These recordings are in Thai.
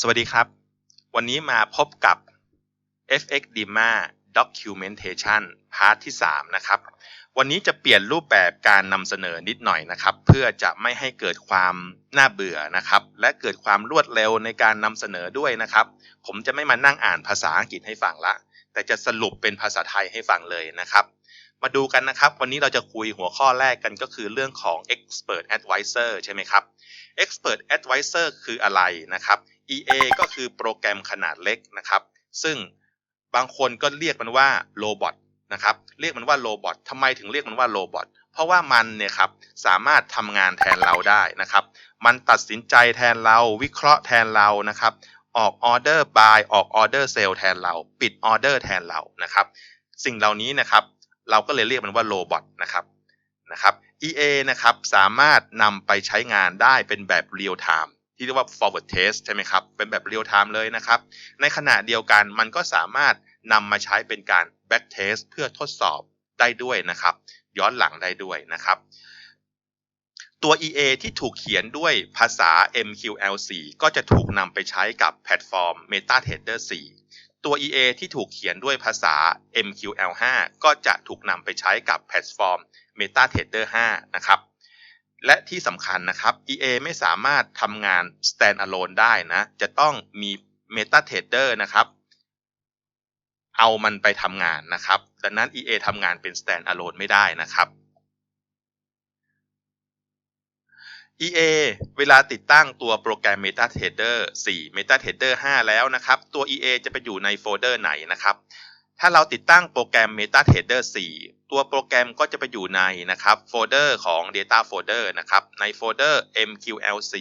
สวัสดีครับ วันนี้มาพบกับ FX Dima Documentation พาร์ทที่ 3 นะครับ วันนี้จะเปลี่ยนรูปแบบการนำเสนอนิดหน่อยนะครับ เพื่อจะไม่ให้เกิดความน่าเบื่อนะครับ และเกิดความรวดเร็วในการนำเสนอด้วยนะครับ ผมจะไม่มานั่งอ่านภาษาอังกฤษให้ฟังละ แต่จะสรุปเป็นภาษาไทยให้ฟังเลยนะครับ มาดูกันนะครับ วันนี้เราจะคุยหัวข้อแรกกันก็คือเรื่องของ Expert Advisor ใช่ไหมครับ Expert Advisor คืออะไรนะครับ EA ก็คือโปรแกรมขนาดเล็กนะครับ ซึ่งบางคนก็เรียกมันว่าโรบอทนะครับ เรียกมันว่าโรบอททำไมถึงเรียกมันว่าโรบอทเพราะว่ามันเนี่ยครับสามารถทำงานแทนเราได้นะครับ มันตัดสินใจแทนเราวิเคราะห์แทนเรานะครับ ออกออเดอร์บายออกออเดอร์เซลแทนเรา ปิดออเดอร์แทนเรานะครับ สิ่งเหล่านี้นะครับเราก็เลยเรียกมันว่าโรบอทนะครับนะครับ EA นะครับสามารถนำไปใช้งานได้เป็นแบบเรียลไทม์ ที่เรียกว่า forward test ใช่ไหมครับ เป็นแบบเรียลไทม์เลยนะครับ ในขณะเดียวกันมันก็สามารถนำมาใช้เป็นการ back test เพื่อทดสอบได้ด้วยนะครับ ย้อนหลังได้ด้วยนะครับ ตัว EA ที่ถูกเขียนด้วยภาษา MQL4 ก็จะถูกนำไปใช้กับแพลตฟอร์ม MetaTrader 4 ตัว EA ที่ถูกเขียนด้วยภาษา MQL5 ก็จะถูกนำไปใช้กับแพลตฟอร์ม MetaTrader 5 นะครับ และที่สำคัญนะครับ EA ไม่สามารถทำงาน standalone ได้นะ จะต้องมี MetaTrader นะครับ เอามันไปทำงานนะครับ ดังนั้น EA ทำงานเป็น standalone ไม่ได้นะครับ EA เวลาติดตั้งตัวโปรแกรม MetaTrader 4 MetaTrader 5 แล้วนะครับ ตัว EA จะไปอยู่ในโฟลเดอร์ไหนนะครับ ถ้าเราติดตั้งโปรแกรม MetaTrader 4 ตัวโปรแกรมก็จะไปอยู่ในนะครับโฟลเดอร์ของ Data Folder นะครับในโฟลเดอร์ MQL4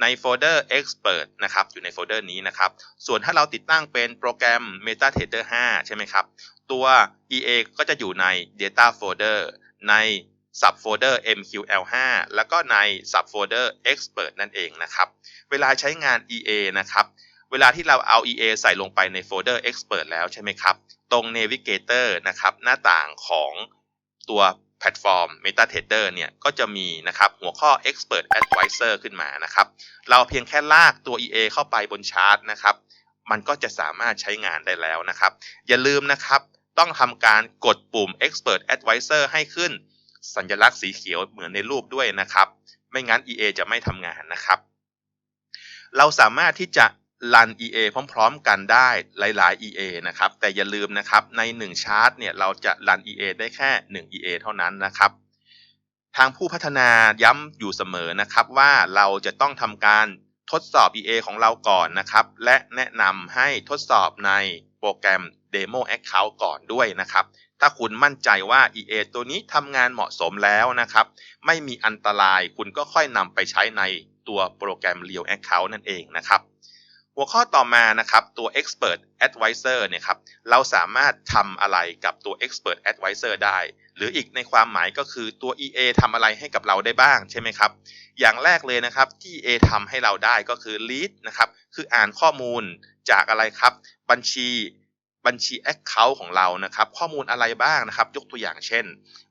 ในโฟลเดอร์ Expert นะครับอยู่ในโฟลเดอร์นี้นะครับ ส่วนถ้าเราติดตั้งเป็นโปรแกรม MetaTrader 5 ใช่ไหมครับ ตัว EA ก็จะอยู่ใน Data Folder ใน subfolder MQL5 แล้วก็ใน subfolder Expert นั่นเองนะครับ เวลาใช้งาน EA นะครับ เวลาที่เราเอา EA ใส่ลงไปในโฟลเดอร์ Expert แล้วใช่ไหมครับ ตรง Navigator นะครับ หน้าต่างของตัวแพลตฟอร์ม MetaTrader เนี่ย ก็จะมีนะครับหัวข้อ Expert Advisor ขึ้นมานะครับ เราเพียงแค่ลากตัว EA เข้าไปบนชาร์ตนะครับ มันก็จะสามารถใช้งานได้แล้วนะครับ อย่าลืมนะครับ ต้องทำการกดปุ่ม Expert Advisor ให้ขึ้นสัญลักษณ์สีเขียวเหมือนในรูปด้วยนะครับ ไม่งั้น EA จะไม่ทำงานนะครับ เราสามารถที่จะ รัน EA พร้อมๆ กันได้หลาย ๆ EA นะครับ แต่อย่าลืมนะครับใน 1 ชาร์ตเนี่ยเราจะรัน EA ได้แค่ 1 EA เท่านั้นนะครับ ทางผู้พัฒนาย้ำอยู่เสมอนะครับว่าเราจะต้องทำการทดสอบ EA ของเราก่อนนะครับ และแนะนำให้ทดสอบในโปรแกรม Demo Account ก่อนด้วยนะครับ ถ้าคุณมั่นใจว่า EA ตัวนี้ทำงานเหมาะสมแล้วนะครับ ไม่มีอันตรายคุณก็ค่อยนำไปใช้ในตัวโปรแกรม Real Account นั่นเองนะครับ หัวข้อต่อมานะครับตัว Expert Advisor เนี่ยครับเราสามารถทำอะไรกับตัว Expert Advisor ได้ หรืออีกในความหมายก็คือตัว EA ทำอะไรให้กับเราได้บ้างใช่ไหมครับ อย่างแรกเลยนะครับที่ EA ทำให้เราได้ก็คือ Lead นะครับคืออ่านข้อมูลจากอะไรครับ บัญชี บัญชี Account ของเรานะครับข้อมูลอะไรบ้างนะครับ ยกตัวอย่างเช่น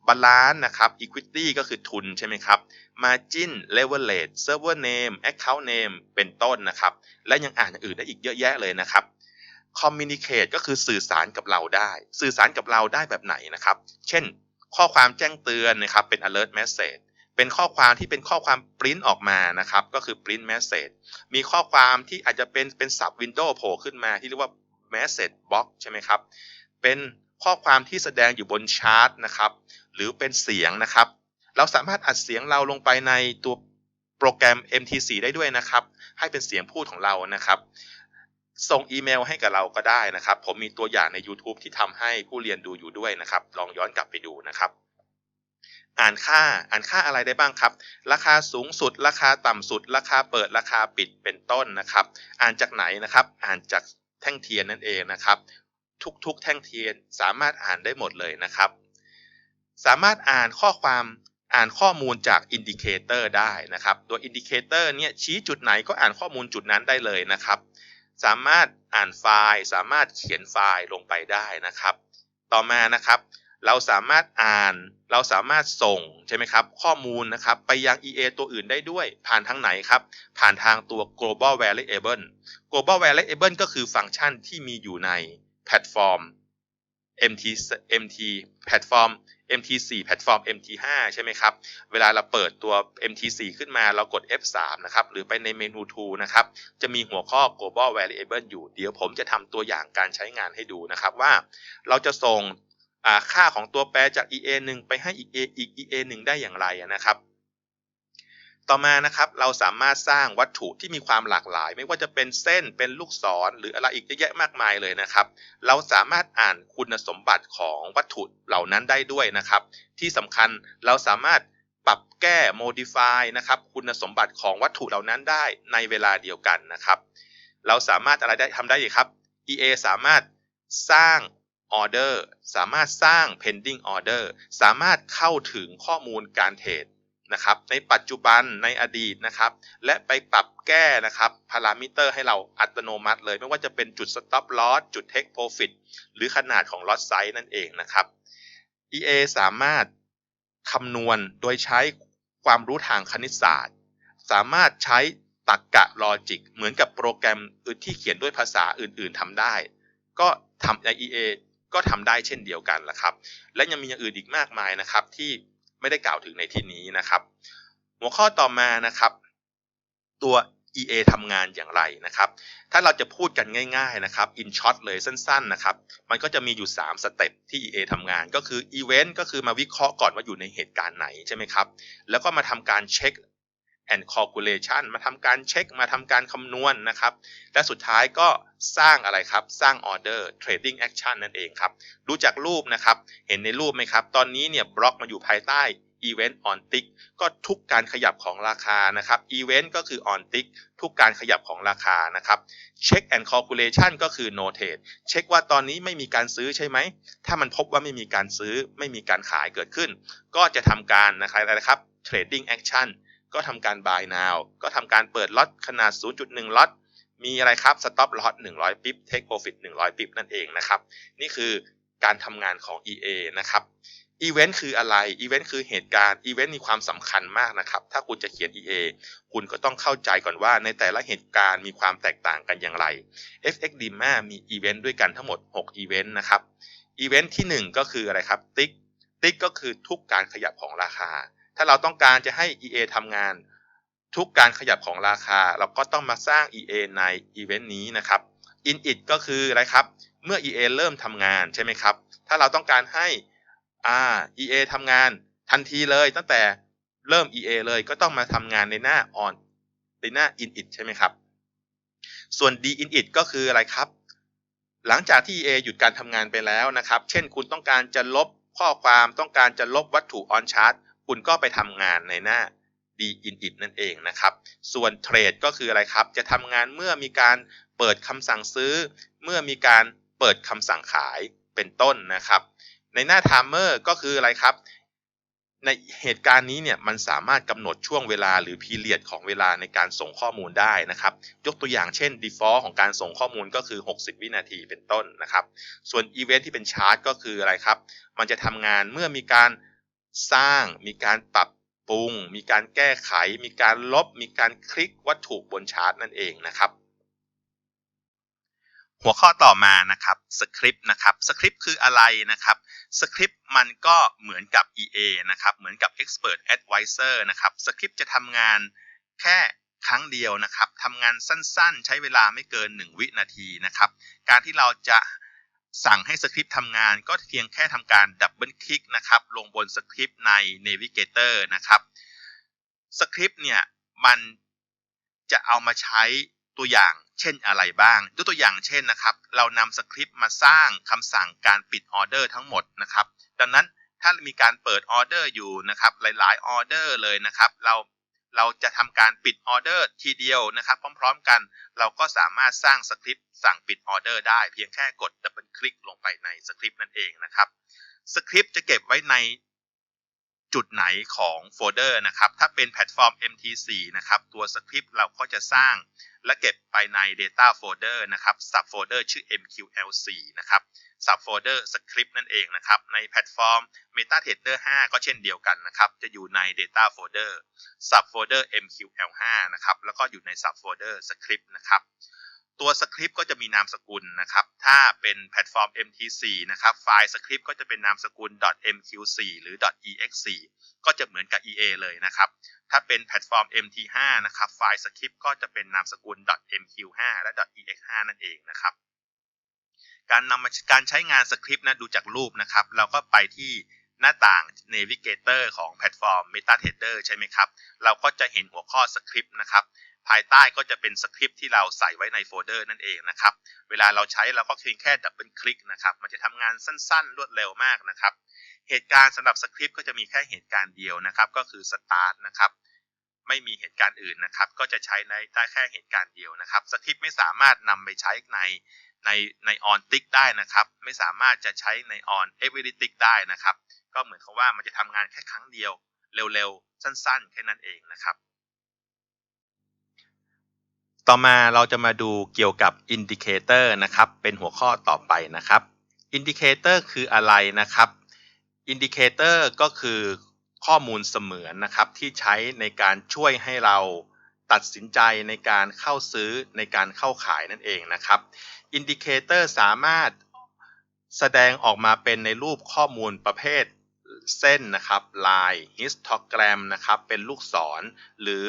Balance นะครับ Equity ก็คือทุนใช่ไหมครับ Margin Leverage Server Name Account Name เป็นต้นนะครับ และยังอ่านอย่างอื่นได้อีกเยอะแยะเลยนะครับ Communicate ก็คือสื่อสารกับเราได้ สื่อสารกับเราได้แบบไหนนะครับ เช่น ข้อความแจ้งเตือนนะครับเป็น alert message เป็นข้อความที่เป็นข้อความปริ้นออกมานะครับ ก็คือ print message มีข้อความที่อาจจะเป็นเป็น sub window โผล่ขึ้นมาที่เรียกว่า message box ใช่ไหมครับ เป็นข้อความที่แสดงอยู่บนชาร์ตนะครับ หรือเป็นเสียงนะครับ เราสามารถอัดเสียงเราลงไปในตัวโปรแกรม MTC ได้ด้วยนะครับ ให้เป็นเสียงพูดของเรานะครับ ส่งอีเมลให้กับเราก็ได้นะครับ ผมมีตัวอย่างใน YouTube ที่ทำให้ผู้เรียนดูอยู่ด้วยนะครับ ลองย้อนกลับไปดูนะครับอ่านค่าอ่านค่าอะไรได้บ้างครับ ราคาสูงสุด ราคาต่ำสุด ราคาเปิดราคาปิดเป็นต้นนะครับ อ่านจากไหนนะครับ อ่านจาก แท่งเทียนนั่นเองนะครับ ทุกๆ แท่งเทียนสามารถอ่านได้หมดเลยนะครับ สามารถอ่านข้อความอ่านข้อมูลจากอินดิเคเตอร์ได้นะครับตัวอินดิเคเตอร์เนี่ยชี้จุดไหนก็อ่านข้อมูลจุดนั้นได้เลยนะครับ สามารถอ่านไฟล์ สามารถเขียนไฟล์ลงไปได้นะครับ ต่อมานะครับ เราสามารถอ่าน เราสามารถส่งใช่ไหมครับ ข้อมูลนะครับไปยัง EA ตัวอื่นได้ด้วย ผ่านทางไหนครับ ผ่านทางตัว global variable global variable ก็คือฟังก์ชันที่มีอยู่ในแพลตฟอร์ม MT MT แพลตฟอร์ม MT4 แพลตฟอร์ม MT5 ใช่ไหมครับ เวลาเราเปิดตัว MT4 ขึ้นมาเรากด F3 นะครับ หรือไปในเมนู Tool นะครับ จะมีหัวข้อ global variable อยู่ เดี๋ยวผมจะทำตัวอย่างการใช้งานให้ดูนะครับว่าเราจะส่ง ค่าของตัวแปรจาก EA 1ไปให้ EA อีก EA 1ได้อย่างไรนะครับต่อมานะครับเราสามารถสร้างวัตถุที่มีความหลากหลาย ไม่ว่าจะเป็นเส้นเป็นลูกศร หรืออะไรอีกเยอะแยะมากมายเลยนะครับ เราสามารถอ่านคุณสมบัติของวัตถุเหล่านั้นได้ด้วยนะครับ ที่สำคัญเราสามารถปรับแก้ modify นะครับคุณสมบัติของวัตถุเหล่านั้นได้ในเวลาเดียวกันนะครับ เราสามารถอะไรได้ทำได้อีกครับ EA สามารถสร้าง ออเดอร์สามารถสร้าง pending order สามารถเข้าถึงข้อมูลการเทรดนะครับในปัจจุบันในอดีตนะครับ และไปปรับแก้นะครับพารามิเตอร์ให้เราอัตโนมัติเลย ไม่ว่าจะเป็นจุด stop loss จุด take profit หรือขนาดของ lot size นั่นเองนะครับ EA สามารถคำนวณโดยใช้ความรู้ทางคณิตศาสตร์ สามารถใช้ตรรกกะลอจิก เหมือนกับโปรแกรมอื่นที่เขียนด้วยภาษาอื่นๆทำได้ ก็ทำใน EA ก็ทำได้เช่นเดียวกันแหละครับ และยังมีอย่างอื่นอีกมากมายนะครับ ที่ไม่ได้กล่าวถึงในที่นี้นะครับ หัวข้อต่อมานะครับ ตัว EA ทำงานอย่างไรนะครับ ถ้าเราจะพูดกันง่าย ๆนะครับ in short เลยสั้นๆนะครับ มันก็จะมีอยู่ 3 สเต็ปที่ EA ทำงานก็คือ event ก็คือมาวิเคราะห์ก่อนว่าอยู่ในเหตุการณ์ไหนใช่ไหมครับ แล้วก็มาทำการเช็ค and calculation มาทำการเช็คมาทำการคำนวณนนะครับ และสุดท้ายก็สร้างอะไรครับ สร้าง order trading action นั่นเองครับ ดูจากรูปนะครับ เห็นในรูปไหมครับ ตอนนี้เนี่ยบล็อกมาอยู่ภายใต้ event on tick ก็ทุกการขยับของราคานะครับ event ก็คือ on tick ทุกการขยับของราคานะครับ check and calculation ก็คือ notate เช็คว่าตอนนี้ไม่มีการซื้อใช่ไหม ถ้ามันพบว่าไม่มีการซื้อไม่มีการขายเกิดขึ้น ก็จะทำการนะครับอะไรครับ trading action ก็ทำการ buy now ก็ทำการเปิดล็อตขนาด 0.1 ล็อต มีอะไรครับ stop loss 100ปิบ take profit 100ปิบนั่นเองนะครับ นี่คือการทำงานของ EA นะครับ Event คืออะไร Event คือเหตุการณ์ Event มีความสำคัญมากนะครับ ถ้าคุณจะเขียน EA คุณก็ต้องเข้าใจก่อนว่าในแต่ละเหตุการณ์มีความแตกต่างกันอย่างไร FX DIMA มี Event ด้วยกันทั้งหมด 6 Event นะครับ Event ที่ 1 ก็คืออะไรครับ Tick Tick ก็คือทุกการขยับของราคา ถ้าเราต้องการจะให้ EA ทำงาน ทุกการขยับของราคา เราก็ต้องมาสร้าง EA ใน Event นี้นะครับ Init ก็คืออะไรครับ เมื่อ EA เริ่มทำงานใช่ไหมครับ ถ้าเราต้องการให้อ่า EA ทำงานทันทีเลยตั้งแต่เริ่ม EA เลยก็ต้องมาทำงานในหน้า on ในหน้า init ใช่ไหมครับ ส่วน dinit ก็คืออะไรครับ หลังจากที่ EA หยุดการทำงานไปแล้วนะครับ เช่นคุณต้องการจะลบข้อความต้องการจะลบวัตถุ on chart คุณก็ไปทำงานในหน้า dinit นั่นเองนะครับ ส่วน trade ก็คืออะไรครับ จะทำงานเมื่อมีการเปิดคำสั่งซื้อ เมื่อมีการเปิดคำสั่งขายเป็นต้นนะครับ ในหน้า timer ก็คืออะไรครับ ในเหตุการณ์นี้เนี่ยมันสามารถกำหนดช่วงเวลาหรือ period ของเวลาในการส่งข้อมูลได้นะครับ ยกตัวอย่างเช่น default ของการส่งข้อมูลก็คือ 60 วินาทีเป็นต้นนะครับ ส่วน event ที่เป็นชาร์ตก็คืออะไรครับ มันจะทำงานเมื่อมีการ สร้าง มีการปรับปรุง มีการแก้ไข มีการลบ มีการคลิกวัตถุบนชาร์ตนั่นเองนะครับ หัวข้อต่อมานะครับสคริปต์นะครับสคริปต์คืออะไรนะครับสคริปต์มันก็เหมือนกับ EA นะครับเหมือนกับ Expert Advisor นะครับสคริปต์จะทำงานแค่ครั้งเดียวนะครับทำงานสั้นๆ ใช้เวลาไม่เกิน 1 วินาทีนะครับ การที่เราจะ สั่งให้สคริปต์ทำงานก็เพียงแค่ทำการดับเบิลคลิกนะครับลงบนสคริปต์ใน Navigator นะครับสคริปต์เนี่ยมันจะเอามาใช้ตัวอย่างเช่นอะไรบ้างยกตัวอย่างเช่นนะครับ เรานำสคริปต์มาสร้างคำสั่งการปิดออเดอร์ทั้งหมดนะครับ ดังนั้นถ้ามีการเปิดออเดอร์อยู่นะครับหลายๆออเดอร์เลยนะครับ เรา เราจะทำการปิดออเดอร์ทีเดียวนะครับพร้อมๆกัน เราก็สามารถสร้างสคริปต์สั่งปิดออเดอร์ได้เพียงแค่กดดับเบิลคลิกลงไปในสคริปต์นั่นเองนะครับสคริปต์จะเก็บไว้ในจุดไหนของโฟลเดอร์นะครับ ถ้าเป็นแพลตฟอร์ม MT4 นะครับ ตัวสคริปต์เราก็จะสร้างและเก็บไปใน Data Folder นะครับ Subfolder ชื่อ MQL4 นะครับ subfolder script นั่นเองนะครับ ในแพลตฟอร์ม MetaTrader 5 ก็เช่นเดียวกันนะครับ จะอยู่ใน data folder subfolder MQL5 นะครับ แล้วก็อยู่ใน subfolder script นะครับ ตัวสคริปต์ก็จะมีนามสกุลนะครับ ถ้าเป็นแพลตฟอร์ม MT4 นะครับ ไฟล์สคริปต์ก็จะเป็นนามสกุล .mq4 หรือ .ex4 ก็จะเหมือนกับ EA เลยนะครับ ถ้าเป็นแพลตฟอร์ม MT5 นะครับ ไฟล์สคริปต์ก็จะเป็นนามสกุล .mq5 และ .ex5 นั่นเองนะครับ การนำมาการใช้งานสคริปต์นะดูจากรูปนะครับ เราก็ไปที่หน้าต่าง Navigator ของแพลตฟอร์ม MetaTrader ใช่ไหมครับ เราก็จะเห็นหัวข้อสคริปต์นะครับ ภายใต้ก็จะเป็นสคริปต์ที่เราใส่ไว้ในโฟลเดอร์นั่นเองนะครับ เวลาเราใช้เราก็เพียงแค่ดับเบิลคลิกนะครับ มันจะทำงานสั้นๆ รวดเร็วมากนะครับ เหตุการณ์สำหรับสคริปต์ก็จะมีแค่เหตุการณ์เดียวนะครับ ก็คือ start นะครับ ไม่มีเหตุการณ์อื่นนะครับ ก็จะใช้ในได้แค่เหตุการณ์เดียวนะครับ สคริปต์ไม่สามารถนำไปใช้ใน ในใน on tick ได้นะครับ ไม่สามารถจะใช้ใน on every tick ได้นะครับ ก็เหมือนกับว่ามันจะทำงานแค่ครั้งเดียวเร็วๆ สั้นๆ แค่นั้นเองนะครับ ต่อมาเราจะมาดูเกี่ยวกับอินดิเคเตอร์นะครับ เป็นหัวข้อต่อไปนะครับอินดิเคเตอร์คืออะไรนะครับอินดิเคเตอร์ก็คือข้อมูลเสมือนนะครับที่ใช้ในการช่วยให้เราตัดสินใจในการเข้าซื้อในการเข้าขายนั่นเองนะครับ อินดิเคเตอร์สามารถแสดงออกมาเป็นในรูปข้อมูลประเภทเส้นนะครับลายฮิสโตแกรมนะครับเป็นลูกศร หรือ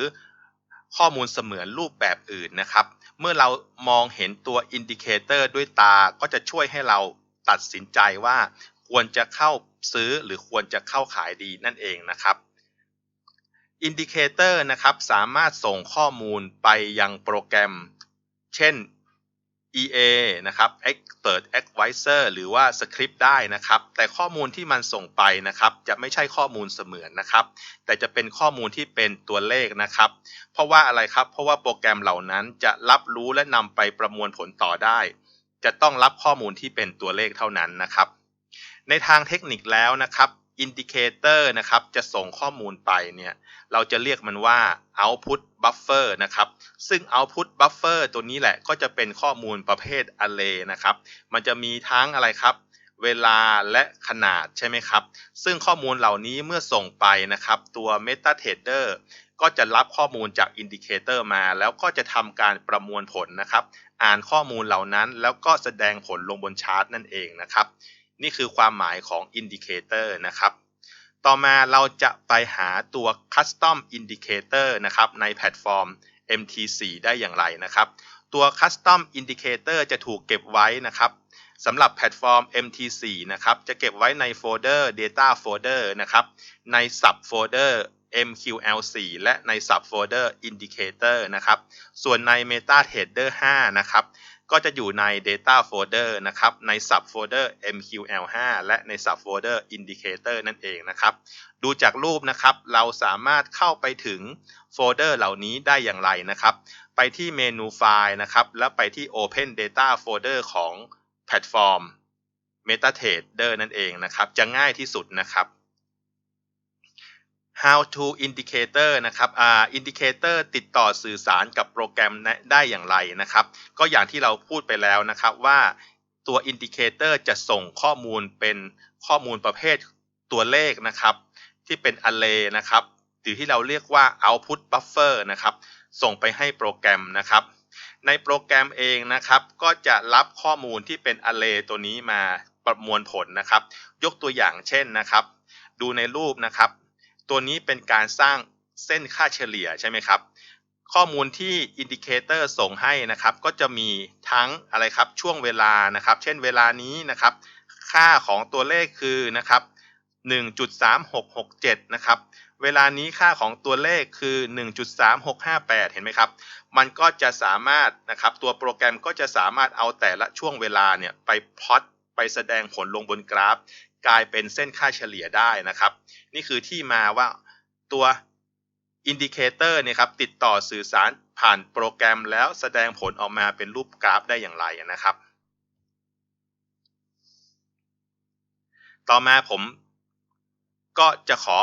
ข้อมูลเสมือนรูปแบบอื่นนะครับ เมื่อเรามองเห็นตัวอินดิเคเตอร์ด้วยตาก็จะช่วยให้เราตัดสินใจว่าควรจะเข้าซื้อหรือควรจะเข้าขายดีนั่นเองนะครับอินดิเคเตอร์นะครับสามารถส่งข้อมูลไปยังโปรแกรม เช่น EA นะครับ Expert Advisor หรือว่า Script ได้นะครับ แต่ข้อมูลที่มันส่งไปนะครับ จะไม่ใช่ข้อมูลเสมือนนะครับ แต่จะเป็นข้อมูลที่เป็นตัวเลขนะครับ เพราะว่าอะไรครับ เพราะว่าโปรแกรมเหล่านั้นจะรับรู้และนำไปประมวลผลต่อได้ จะต้องรับข้อมูลที่เป็นตัวเลขเท่านั้นนะครับ ในทางเทคนิคแล้วนะครับ อินดิเคเตอร์นะครับจะส่งข้อมูลไปเนี่ยเราจะเรียกมันว่า output buffer นะครับซึ่ง output buffer ตัวนี้แหละก็จะเป็นข้อมูลประเภท array นะครับมันจะมีทั้งอะไรครับ เวลาและขนาดใช่ไหมครับ ซึ่งข้อมูลเหล่านี้เมื่อส่งไปนะครับตัว MetaTrader ก็จะรับข้อมูลจากอินดิเคเตอร์มา แล้วก็จะทำการประมวลผลนะครับ อ่านข้อมูลเหล่านั้นแล้วก็แสดงผลลงบนชาร์ตนั่นเองนะครับ นี่คือความหมายของ Indicator นะครับ ต่อมาเราจะไปหาตัว Custom Indicator นะครับในแพลตฟอร์ม MT4 ได้อย่างไรนะครับ ตัว Custom Indicator จะถูกเก็บไว้นะครับสำหรับแพลตฟอร์ม MT4 นะครับจะเก็บไว้ในโฟลเดอร์ Data Folder นะครับใน Sub Folder MQL4 และใน Sub Folder Indicator นะครับ ส่วนใน MetaTrader 5 นะครับ ก็จะอยู่ใน Data Folder นะครับ ใน Sub Folder MQL5 และใน Sub Folder Indicator นั่นเองนะครับ ดูจากรูปนะครับ เราสามารถเข้าไปถึงโฟลเดอร์เหล่านี้ได้อย่างไรนะครับ ไปที่เมนูไฟล์นะครับ แล้วไปที่ Open Data Folder ของแพลตฟอร์ม MetaTrader นั่นเองนะครับ จะง่ายที่สุดนะครับ how to indicator นะครับอ่า indicator ติดต่อสื่อสารกับโปรแกรมได้อย่างไรนะครับ ก็อย่างที่เราพูดไปแล้วนะครับว่าตัว indicator จะส่งข้อมูลเป็นข้อมูลประเภทตัวเลขนะครับ ที่เป็น array นะครับ หรือที่เราเรียกว่า output buffer นะครับ ส่งไปให้โปรแกรมนะครับ ในโปรแกรมเองนะครับ ก็จะรับข้อมูลที่เป็น array ตัวนี้มาประมวลผลนะครับ ยกตัวอย่างเช่นนะครับ ดูในรูปนะครับ ตัวนี้เป็นการสร้างเส้นค่าเฉลี่ยใช่ไหมครับ ข้อมูลที่อินดิเคเตอร์ส่งให้นะครับ ก็จะมีทั้งอะไรครับช่วงเวลานะครับ เช่นเวลานี้นะครับ ค่าของตัวเลขคือนะครับ1.3667 นะครับ เวลานี้ค่าของตัวเลขคือ 1.3658 เห็นไหมครับ มันก็จะสามารถนะครับ ตัวโปรแกรมก็จะสามารถเอาแต่ละช่วงเวลาเนี่ยไปพอตไปแสดงผลลงบนกราฟ กลายเป็นเส้นค่าเฉลี่ยได้นะครับ นี่คือที่มาว่าตัวอินดิเคเตอร์เนี่ยครับติดต่อสื่อสารผ่านโปรแกรมแล้วแสดงผลออกมาเป็นรูปกราฟได้อย่างไรนะครับ ต่อมาผมก็จะขอ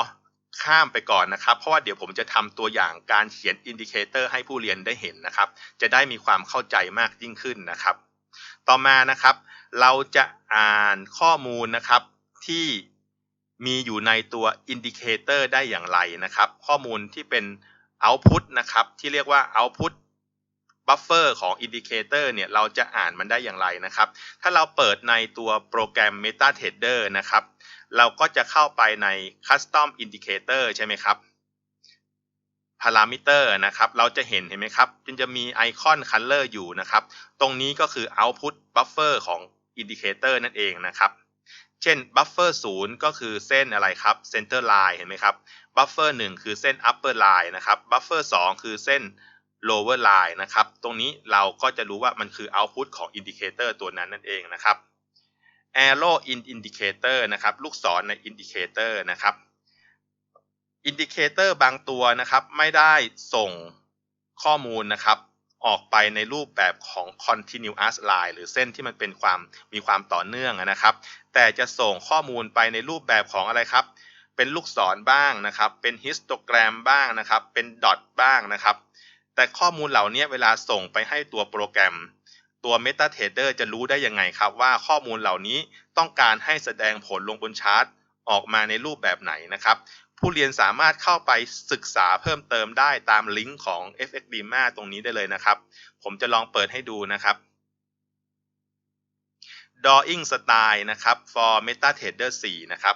ข้ามไปก่อนนะครับ เพราะว่าเดี๋ยวผมจะทำตัวอย่างการเขียนอินดิเคเตอร์ให้ผู้เรียนได้เห็นนะครับ จะได้มีความเข้าใจมากยิ่งขึ้นนะครับ ต่อมานะครับ เราจะอ่านข้อมูลนะครับ ที่มีอยู่ในตัวอินดิเคเตอร์ได้อย่างไรนะครับ ข้อมูลที่เป็น output นะครับที่เรียกว่า output buffer ของอินดิเคเตอร์เนี่ยเราจะอ่านมันได้อย่างไรนะครับ ถ้าเราเปิดในตัวโปรแกรม MetaTrader นะครับ เราก็จะเข้าไปใน Custom Indicator ใช่ไหมครับ Parameter นะครับ เราจะเห็นเห็นไหมครับจนจะมีไอคอน Color อยู่นะครับ ตรงนี้ก็คือ Output Buffer ของ Indicator นั่นเองนะครับ เช่น Buffer 0ก็คือเส้นอะไรครับ Center Line เห็นไหมครับ Buffer 1คือเส้น Upper Line นะครับ Buffer 2คือเส้น lower line นะครับ ตรงนี้เราก็จะรู้ว่ามันคือ output ของ indicator ตัวนั้นนั่นเองนะครับ arrow in indicator นะครับ ลูกศรใน indicator นะครับ indicator บางตัวนะครับ ไม่ได้ส่งข้อมูลนะครับ ออกไปในรูปแบบของ continuous line หรือเส้นที่มันเป็นความมีความต่อเนื่องนะครับ แต่จะส่งข้อมูลไปในรูปแบบของอะไรครับ เป็นลูกศรบ้างนะครับ เป็นฮิสโตแกรมบ้างนะครับ เป็นดอทบ้างนะครับ แต่ข้อมูลเหล่านี้เวลาส่งไปให้ตัวโปรแกรม ตัว MetaTrader จะรู้ได้ยังไงครับ ว่าข้อมูลเหล่านี้ต้องการให้แสดงผลลงบนชาร์ตออกมาในรูปแบบไหนนะครับ ผู้เรียนสามารถเข้าไปศึกษาเพิ่มเติมได้ตามลิงก์ของ FXDMA ตรงนี้ได้เลยนะครับ ผมจะลองเปิดให้ดูนะครับ Drawing Style นะครับ for MetaTrader 4 นะครับ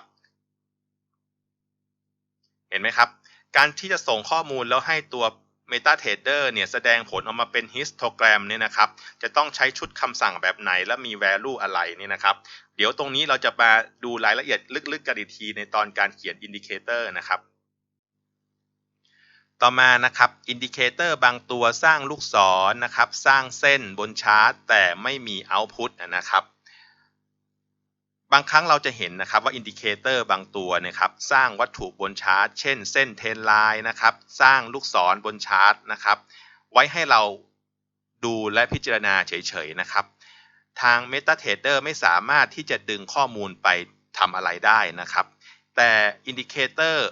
เห็นไหมครับ การที่จะส่งข้อมูลแล้วให้ตัว MetaTrader เนี่ยแสดงผลออกมาเป็น histogram เนี่ยนะครับจะต้องใช้ชุดคำสั่งแบบไหนและมี value อะไรเนี่ยนะครับ เดี๋ยวตรงนี้เราจะมาดูรายละเอียดลึกๆกันอีกทีในตอนการเขียน indicator นะครับ ต่อมานะครับ indicator บางตัวสร้างลูกศรนะครับ สร้างเส้นบนชาร์ตแต่ไม่มี output นะครับ บางครั้งเราจะเห็นนะครับว่าอินดิเคเตอร์บางตัวนะครับสร้างวัตถุบนชาร์ตเช่นเส้นเทนไลน์นะครับสร้างลูกศรบนชาร์ตนะครับไว้ให้เราดูและพิจารณาเฉยๆนะครับ ทาง MetaTrader ไม่สามารถที่จะดึงข้อมูลไปทำอะไรได้นะครับ แต่อินดิเคเตอร์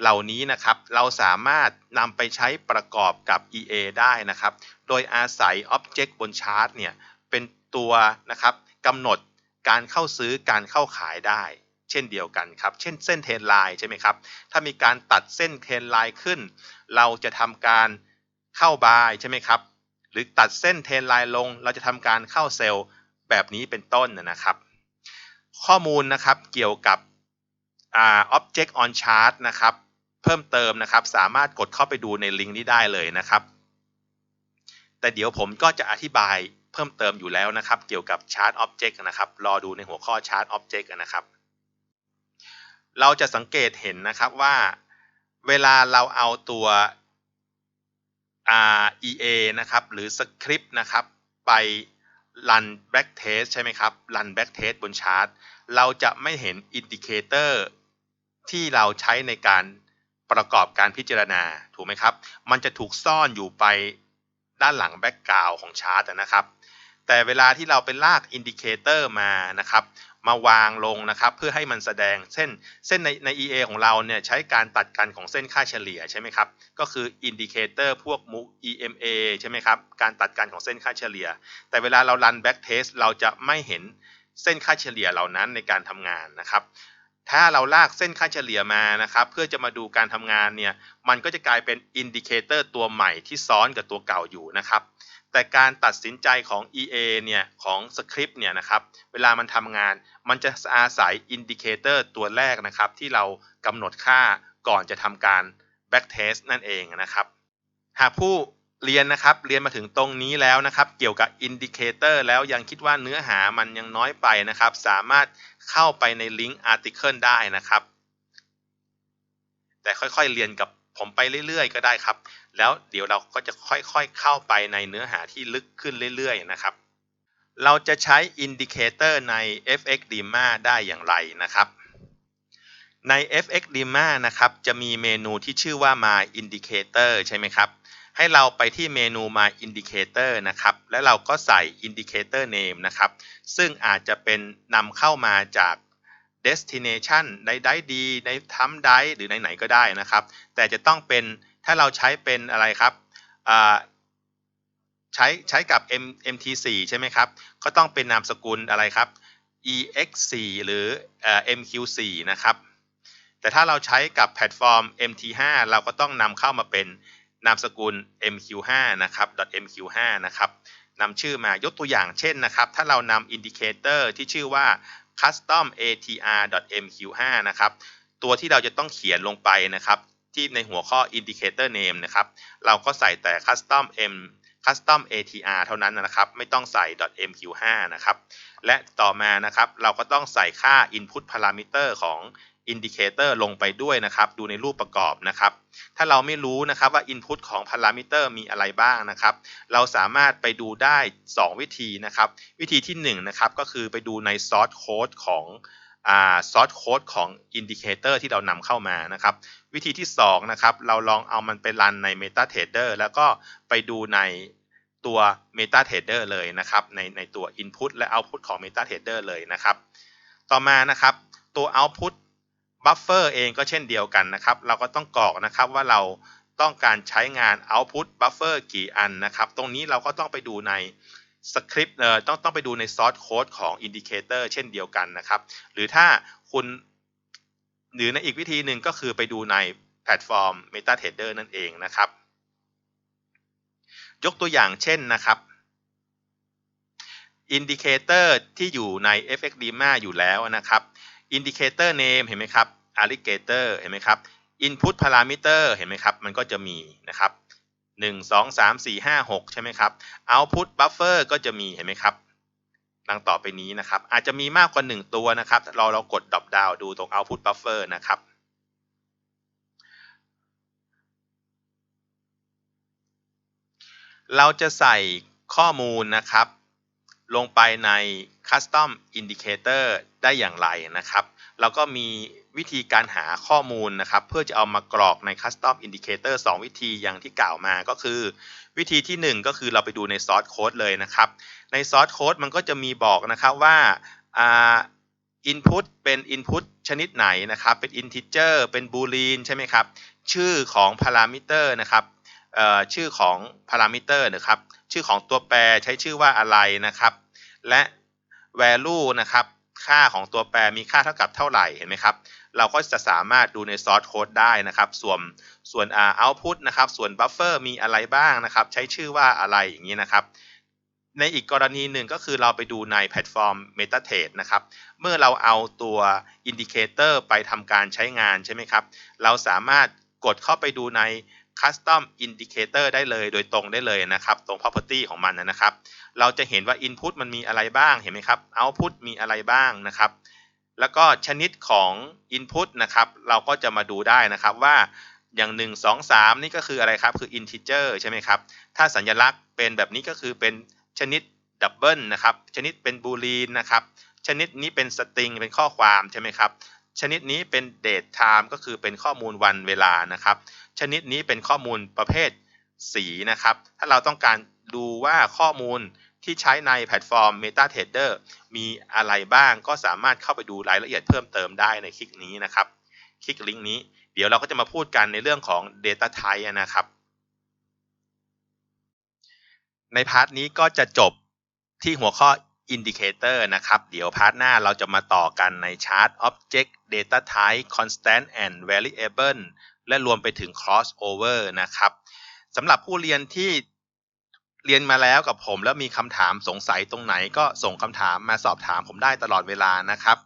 เหล่านี้นะครับเราสามารถนำไปใช้ประกอบกับ EA ได้นะครับ โดยอาศัย Object บนชาร์ตเนี่ยเป็นตัวนะครับกำหนด การเข้าซื้อการเข้าขายได้ เช่นเดียวกันครับ เช่นเส้นเทรนไลน์ใช่ไหมครับ ถ้ามีการตัดเส้นเทรนไลน์ขึ้น เราจะทำการเข้าบายใช่ไหมครับ หรือตัดเส้นเทรนไลน์ลง เราจะทำการเข้าเซลล์แบบนี้เป็นต้นนะครับ ข้อมูลนะครับเกี่ยวกับอ่า object on chart นะครับ เพิ่มเติมนะครับ สามารถกดเข้าไปดูในลิงก์นี้ได้เลยนะครับ แต่เดี๋ยวผมก็จะอธิบาย เพิ่มเติมอยู่แล้วนะครับ เกี่ยวกับ Chart Object นะครับ รอดูในหัวข้อ Chart Object นะครับ เราจะสังเกตเห็นนะครับว่าเวลาเราเอาตัว EA นะครับ หรือสคริปต์นะครับ ไป run back test ใช่ไหมครับ run back test บนชาร์ตเราจะไม่เห็นอินดิเคเตอร์ที่เราใช้ในการประกอบการพิจารณาถูกไหมครับ มันจะถูกซ่อนอยู่ไปด้านหลังแบ็กกราวของชาร์ตนะครับ แต่เวลาที่เราไปลากอินดิเคเตอร์มานะครับมาวางลงนะครับเพื่อให้มันแสดงเส้นเส้นในใน EA ของเราเนี่ยใช้การตัดกันของเส้นค่าเฉลี่ยใช่ไหมครับก็คืออินดิเคเตอร์พวกมุก EMA ใช่ไหมครับการตัดกันของเส้นค่าเฉลี่ย แต่เวลาเรารันแบ็กเทสเราจะไม่เห็นเส้นค่าเฉลี่ยเหล่านั้นในการทำงานนะครับถ้าเราลากเส้นค่าเฉลี่ยมานะครับเพื่อจะมาดูการทำงานเนี่ยมันก็จะกลายเป็นอินดิเคเตอร์ตัวใหม่ที่ซ้อนกับตัวเก่าอยู่นะครับ แต่การตัดสินใจของ EA เนี่ยของสคริปต์เนี่ยนะครับเวลามันทำงาน มันจะอาศัยอินดิเคเตอร์ตัวแรกนะครับที่เรากำหนดค่าก่อนจะทำการ back test นั่นเองนะครับ หากผู้เรียนนะครับเรียนมาถึงตรงนี้แล้วนะครับ เกี่ยวกับอินดิเคเตอร์แล้วยังคิดว่าเนื้อหามันยังน้อยไปนะครับ สามารถเข้าไปในลิงก์อาร์ติเคิลได้นะครับ แต่ค่อยๆเรียนกับ ผมไปเรื่อยๆ ก็ได้ครับ แล้วเดี๋ยวเราก็จะค่อยๆเข้าไปในเนื้อหาที่ลึกขึ้นเรื่อยๆ นะครับ เราจะใช้อินดิเคเตอร์ใน FXDMA ได้อย่างไรนะครับ ใน FXDMA นะครับจะมีเมนูที่ชื่อว่า My Indicator ใช่ไหมครับ ให้เราไปที่เมนู My Indicator นะครับ แล้วเราก็ใส่ Indicator Name นะครับ ซึ่งอาจจะเป็นนำเข้ามาจาก destination ในไดดีในทัมไดหรือไหนๆก็ได้นะครับ แต่จะต้องเป็นถ้าเราใช้เป็นอะไรครับใช้ช้ใช้กับ M MT4 ใช่ไหมครับ ก็ต้องเป็นนามสกุลอะไรครับ EX4 หรือ MQ4 นะครับ แต่ถ้าเราใช้กับแพลตฟอร์ม MT5 เราก็ต้องนำเข้ามาเป็นนามสกุล MQ5 นะครับ .mq5 นะครับนำชื่อมายกตัวอย่างเช่นนะครับ ถ้าเรานำอินดิเคเตอร์ที่ชื่อว่า custom atr mq5 นะครับตัวที่เราจะต้องเขียนลงไปนะครับ ที่ในหัวข้อ indicator name นะครับ เราก็ใส่แต่ custom m custom atr เท่านั้นนะครับ ไม่ต้องใส่ mq5 นะครับ และต่อมานะครับ เราก็ต้องใส่ค่า input parameter ของ อินดิเคเตอร์ลงไปด้วยนะครับ ดูในรูปประกอบนะครับ ถ้าเราไม่รู้นะครับว่า Input ของพารามิเตอร์มีอะไรบ้างนะครับ เราสามารถไปดูได้ 2 วิธีนะครับ วิธีที่1นะครับก็คือไปดูใน Source Code ของซอ่า Source Code ของอินดิเคเตอร์ที่เรานำเข้ามานะครับ วิธีที่2นะครับเราลองเอามันไปรันใน MetaTrader แล้วก็ไปดูในตัว MetaTrader เลยนะครับ ในในตัว Input และ Output ของ MetaTrader เลยนะครับ ต่อมานะครับตัว Output บัฟเฟอร์เองก็เช่นเดียวกันนะครับ เราก็ต้องกรอกนะครับว่าเราต้องการใช้งาน output buffer กี่อันนะครับ ตรงนี้เราก็ต้องไปดูในสคริปต์เอ่อต้องต้องไปดูในซอสโค้ดของอินดิเคเตอร์เช่นเดียวกันนะครับ หรือถ้าคุณหรือในอีกวิธีหนึ่งก็คือไปดูในแพลตฟอร์ม MetaTrader นั่นเองนะครับ ยกตัวอย่างเช่นนะครับอินดิเคเตอร์ที่อยู่ใน FXDMA อยู่แล้วนะครับ indicator name เห็นไหมครับ alligator เห็นไหมครับ input parameter เห็นไหมครับ มันก็จะมีนะครับ1 2 3 4 5 6 ใช่ไหมครับ output buffer ก็จะมีเห็นไหมครับดังต่อไปนี้นะครับ อาจจะมีมากกว่า 1 ตัวนะครับเราเรากด drop down ดูตรง output buffer นะครับเราจะใส่ข้อมูลนะครับ ลงไปใน Custom Indicator ได้อย่างไรนะครับเราก็มีวิธีการหาข้อมูลนะครับ เพื่อจะเอามากรอกใน Custom Indicator 2 วิธีอย่างที่กล่าวมาก็คือ วิธีที่ 1 ก็คือเราไปดูใน Source Code เลยนะครับ ใน Source Code มันก็จะมีบอกนะครับว่า input เป็น input ชนิดไหนนะครับ เป็น integer เป็น boolean ใช่ไหมครับ ชื่อของ parameter นะครับชื่อของ parameter นะครับ ชื่อของตัวแปรใช้ชื่อว่าอะไรนะครับ และ value นะครับค่าของตัวแปรมีค่าเท่ากับเท่าไหร่เห็นไหมครับ เราก็จะสามารถดูใน source code ได้นะครับ ส่วนส่วน output นะครับ ส่วน buffer มีอะไรบ้างนะครับ ใช้ชื่อว่าอะไรอย่างนี้นะครับ ในอีกกรณีหนึ่งก็คือเราไปดูในแพลตฟอร์ม MetaTrader นะครับ เมื่อเราเอาตัว Indicator ไปทำการใช้งานใช่ไหมครับ เราสามารถกดเข้าไปดูใน Custom Indicator ได้เลยโดยตรงได้เลยนะครับ ตรง Property ของมันนะครับ เราจะเห็นว่า Input มันมีอะไรบ้างเห็นไหมครับ Output มีอะไรบ้างนะครับ แล้วก็ชนิดของ Input นะครับ เราก็จะมาดูได้นะครับว่าอย่าง 1 2 3 นี่ก็คืออะไรครับ คือ integer ใช่ไหมครับ ถ้าสัญลักษณ์เป็นแบบนี้ก็คือเป็นชนิดดับเบิลนะครับ ชนิดเป็นบูลีนนะครับ ชนิดนี้เป็นสตริงเป็นข้อความใช่ไหมครับ ชนิดนี้เป็น date time ก็คือเป็นข้อมูลวันเวลานะครับ ชนิดนี้เป็นข้อมูลประเภทสีนะครับ ถ้าเราต้องการดูว่าข้อมูลที่ใช้ในแพลตฟอร์ม MetaTrader มีอะไรบ้างก็สามารถเข้าไปดูรายละเอียดเพิ่มเติมได้ในคลิกนี้นะครับ คลิกลิงก์นี้ เดี๋ยวเราก็จะมาพูดกันในเรื่องของ Data Type นะครับ ในพาร์ทนี้ก็จะจบที่หัวข้อ Indicator นะครับ เดี๋ยวพาร์ทหน้าเราจะมาต่อกันในชาร์ต Object Data Type Constant and Variable และรวมไปถึง Crossover นะครับสำหรับผู้เรียนที่เรียนมาแล้วกับผมแล้วมีคำถามสงสัยตรงไหนก็ส่งคำถามมาสอบถามผมได้ตลอดเวลานะครับ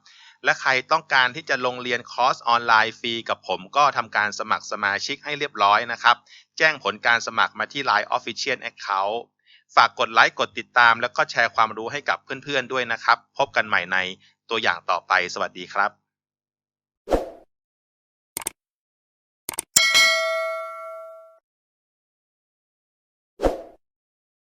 และใครต้องการที่จะลงเรียนคอร์สออนไลน์ฟรีกับผมก็ทำการสมัครสมาชิกให้เรียบร้อยนะครับ แจ้งผลการสมัครมาที่ Line Official Account ฝากกดไลค์กดติดตาม แล้วก็แชร์ความรู้ให้กับเพื่อนๆด้วยนะครับ พบกันใหม่ในตัวอย่างต่อไป สวัสดีครับ